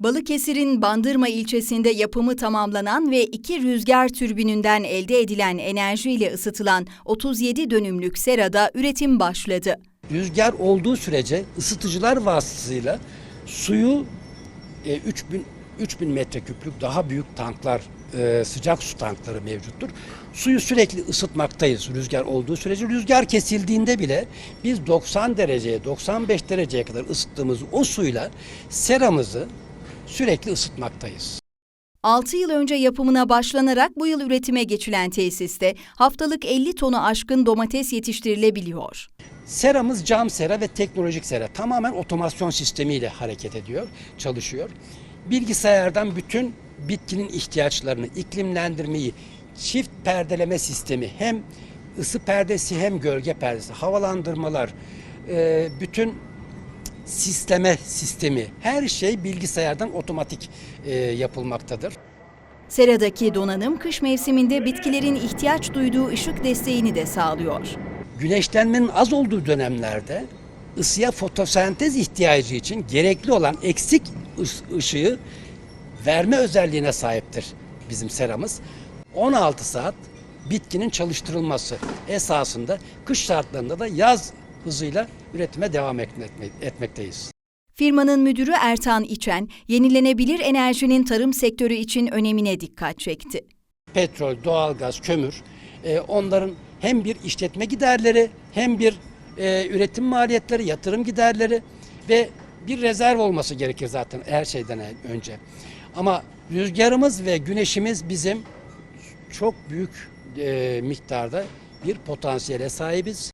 Balıkesir'in Bandırma ilçesinde yapımı tamamlanan ve iki rüzgar türbinünden elde edilen enerjiyle ısıtılan 37 dönümlük serada üretim başladı. Rüzgar olduğu sürece ısıtıcılar vasıtasıyla suyu e, 3000 3000 metreküplük daha büyük tanklar, e, sıcak su tankları mevcuttur. Suyu sürekli ısıtmaktayız rüzgar olduğu sürece. Rüzgar kesildiğinde bile biz 90 dereceye, 95 dereceye kadar ısıttığımız o suyla seramızı sürekli ısıtmaktayız. 6 yıl önce yapımına başlanarak bu yıl üretime geçilen tesiste haftalık 50 tonu aşkın domates yetiştirilebiliyor. Seramız cam sera ve teknolojik sera. Tamamen otomasyon sistemiyle hareket ediyor, çalışıyor. Bilgisayardan bütün bitkinin ihtiyaçlarını, iklimlendirmeyi, çift perdeleme sistemi, hem ısı perdesi hem gölge perdesi, havalandırmalar, e, bütün sisteme sistemi, her şey bilgisayardan otomatik e, yapılmaktadır. Seradaki donanım kış mevsiminde bitkilerin ihtiyaç duyduğu ışık desteğini de sağlıyor. güneşlenmenin az olduğu dönemlerde ısıya fotosentez ihtiyacı için gerekli olan eksik ışığı verme özelliğine sahiptir bizim seramız. 16 saat bitkinin çalıştırılması esasında kış şartlarında da yaz hızıyla üretime devam etmek- etmekteyiz. Firmanın müdürü Ertan İçen, yenilenebilir enerjinin tarım sektörü için önemine dikkat çekti. petrol, doğalgaz, kömür e, onların hem bir işletme giderleri hem bir e, üretim maliyetleri, yatırım giderleri ve bir rezerv olması gerekir zaten her şeyden önce. Ama rüzgarımız ve güneşimiz bizim çok büyük e, miktarda bir potansiyele sahibiz.